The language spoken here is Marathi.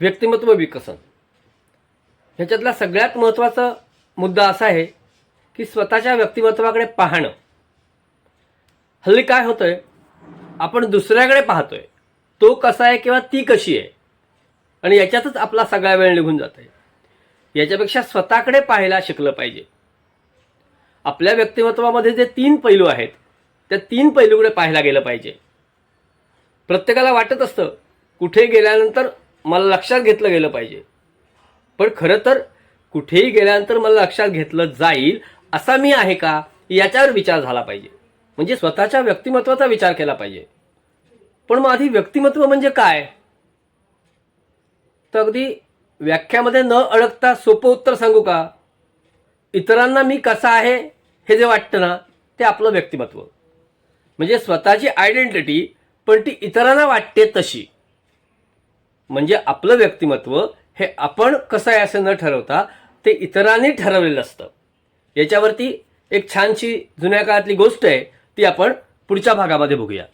व्यक्तिमत्व विकसन. ह्याच्यातला सगळ्यात महत्त्वाचा मुद्दा असा आहे की स्वतःच्या व्यक्तिमत्वाकडे पाहणं. हल्ली काय होतंय? आपण दुसऱ्याकडे पाहतोय. तो कसा आहे किंवा ती कशी आहे? आणि याच्यातच आपला सगळा वेळ निघून जात आहे याच्यापेक्षा स्वतःकडे पाहायला शिकलं पाहिजे. आपल्या व्यक्तिमत्वामध्ये जे तीन पैलू आहेत त्या तीन पैलूकडे पाहायला गेलं पाहिजे. प्रत्येकाला वाटत असतं कुठे गेल्यानंतर मला लक्षात घेतलं गेलं पाहिजे. पण खरं तर कुठेही गेल्यानंतर मला लक्षात घेतलं जाईल असा मी आहे का याच्यावर विचार झाला पाहिजे. म्हणजे स्वतःच्या व्यक्तिमत्वाचा विचार केला पाहिजे. पण मग आधी व्यक्तिमत्व म्हणजे काय? तर अगदी व्याख्यामध्ये न अडकता सोपं उत्तर सांगू का? इतरांना मी कसा आहे हे जे वाटतं ना ते आपलं व्यक्तिमत्व. म्हणजे स्वतःची आयडेंटिटी पण ती इतरांना वाटते तशी. म्हणजे आपलं व्यक्तिमत्व हे आपण कसं आहे असं न ठरवता ते इतरांनी ठरवलेलं असतं. याच्यावरती एक छानशी जुन्या काळातली गोष्ट आहे ती आपण पुढच्या भागामध्ये बघूया.